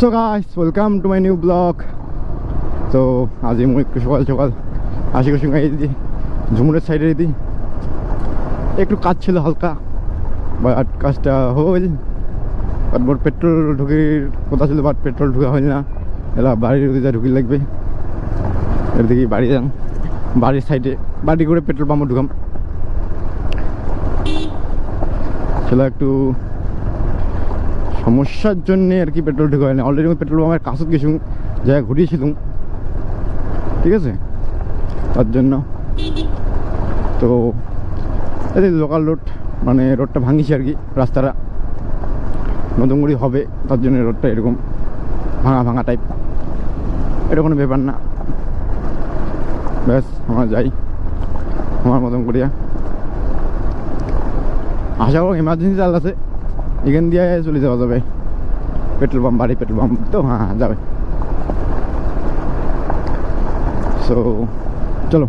So guys welcome to my new blog তো আজ মই একটু সকাল সকাল আশিকের সঙ্গে দিদি ঝুমুরের সাইডে দিদি একটু কাজ ছিল হালকা বাট কাজটা হইল বাট মোর পেট্রোল ঢুকি, কথা ছিল বাট পেট্রোল ঢুকা হইল না। এলা বাড়ির ওদিকে ঢুকি লাগবে। এর দিকে বাড়ি যান। বাড়ির সাইডে, বাড়ি করে পেট্রোল পাম্পে ঢুকাম। ছিল একটু সমস্যার জন্য আর কি পেট্রোল ঢুকা হয় না অলরেডি আমি পেট্রোল পাম্পের কাছত গেছিলাম জায়গা ঘুরিয়েছিলাম। ঠিক আছে? তার জন্য। তো এই লোকাল রোড মানে রোডটা ভাঙিছে আর কি রাস্তাটা। নতুন করে হবে, তার জন্য রোডটা এরকম ভাঙা ভাঙা টাইপ এটা কোনো ব্যাপার না। ব্যাস, আমরা যাই। আমার মতন করিয়া। আশা করো এমার্জেন্সি চাল আছে এখান দিয়ে চলে যাওয়া যাবে। পেট্রোল পাম্প, বাড়ি পেট্রোল পাম্প, তো হ্যাঁ হ্যাঁ যাবে। সো চলো।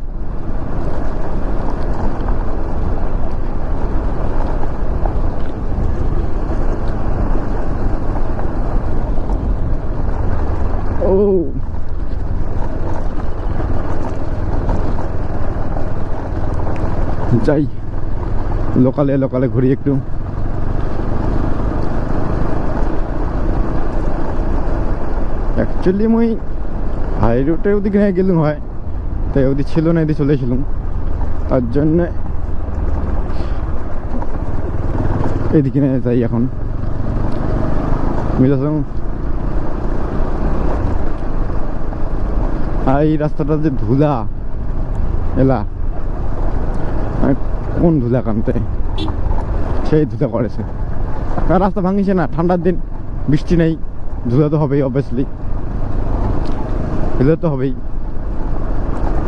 যাই লোকালে লোকালে ঘুরি একটু। অ্যাকচুয়ালি মুই হাই রোডে ওদিকে নিয়ে গেলুম হয়। তাই ওদিক ছিল না এদিকে চলেছিলাম তার জন্য এদিকে নিয়ে যাই এখন। বুঝেছিলাম আর এই রাস্তাটা যে ধুলা, এলা। কোন ধুলা কানতে সেই ধুলা করেছে রাস্তা ভাঙিছে না ঠান্ডার দিন, বৃষ্টি নেই। ধুলা তো হবেই অবভিয়াসলি এগুলো তো হবেই।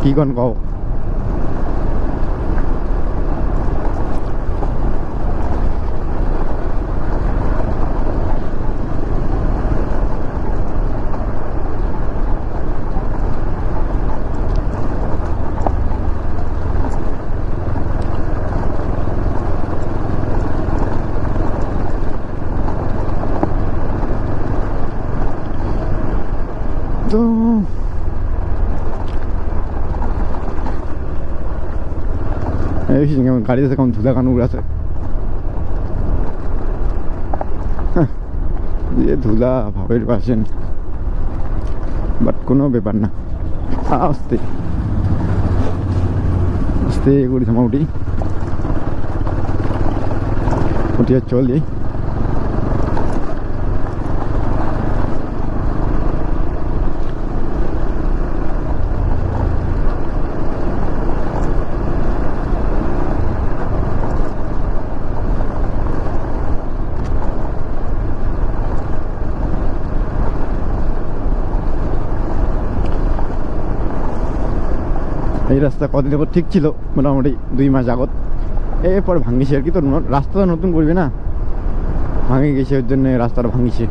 কি কন কও? তো এই কেমন ধুলা আছে। হ্যাঁ, যে ধুলা ভাবের পাশেন বাট কোনো ব্যাপার না। আস্তে। আস্তে করি চলি এই রাস্তা কদিন আগে ঠিক ছিল, মোটামুটি দুই মাস আগত এরপর ভাঙিছে আর কি তো রাস্তা তো নতুন করবে না? ভাঙে গেছে ওর জন্য রাস্তাটা ভাঙিছে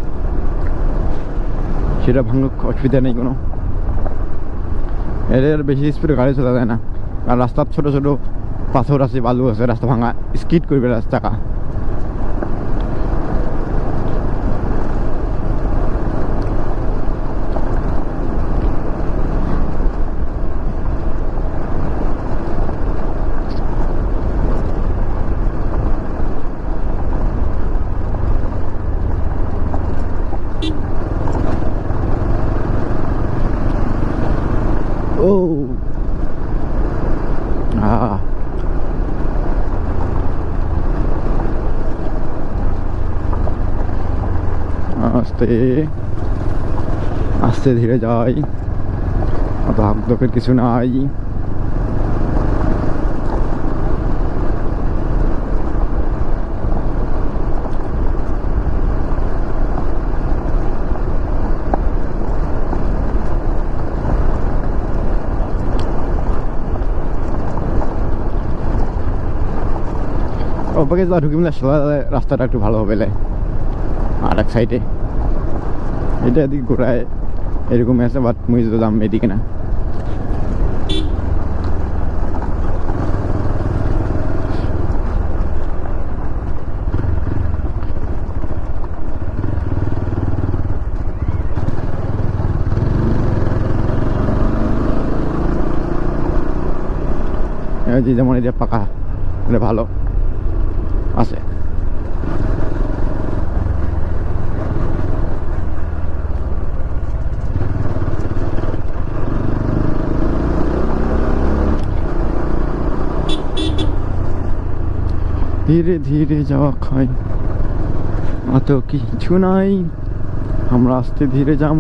সেটা ভাঙুক অসুবিধা নেই কোনো। এর বেশি স্পিডে গাড়ি চলা যায় না। আর রাস্তার ছোটো ছোটো পাথর আছে, বালু আছে, রাস্তা ভাঙা স্কিড করবে রাস্তা আস্তে। আস্তে ধীরে যাই। অত হাকদকের কিছু নাই। ওপাকে যা ঢুকি মিলে রাস্তাটা একটু ভালো হবে আর এক সাইডে এটা এদিকে ঘোরায় এরকমই আছে বাট মুই তো দাম এদিকে না। যেমন এটা পাকা, এটা ভালো। আছে। ধীরে ধীরে যাওয়া খাই। অত কিছু নাই, আমরা আস্তে ধীরে যাব।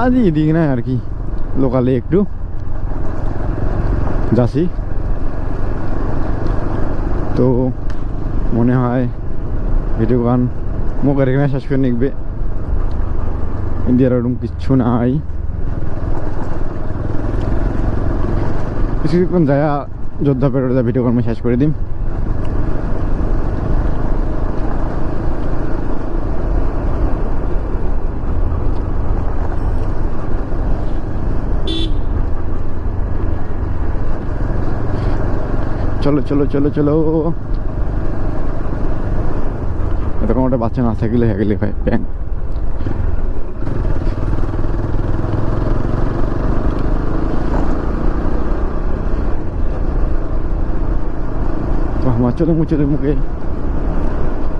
আজ এদিক না আর কি লোকালে একটু। যাচ্ছি। তো মনে হয় ভিডিও গান মোকের এখানে শেষ করে নিখবে ইন্ডিয়ার ওরকম কিচ্ছু নাই। কিছুক্ষণ যায় যোদ্ধা পেরোটা ভিডিও গান শেষ করে দিম। চলো চলো চলো চলো। এরকম একটা বাচ্চা না থাকলে হয়ে গেলে হয় ব্যাং চলো মুচলে মুখে।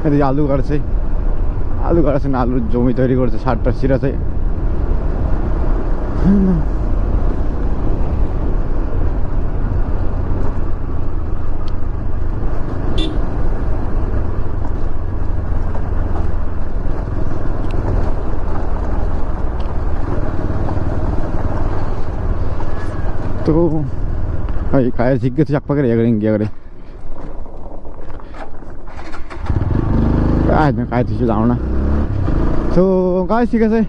এদিকে আলু কাটছে আলু কাটছে না, আলুর জমি তৈরি করছে, সারটা 또 아이 가야지 이게 작박이라 얘기하는 게 그래 아 내가 가야지 나오나 저 가야지 가서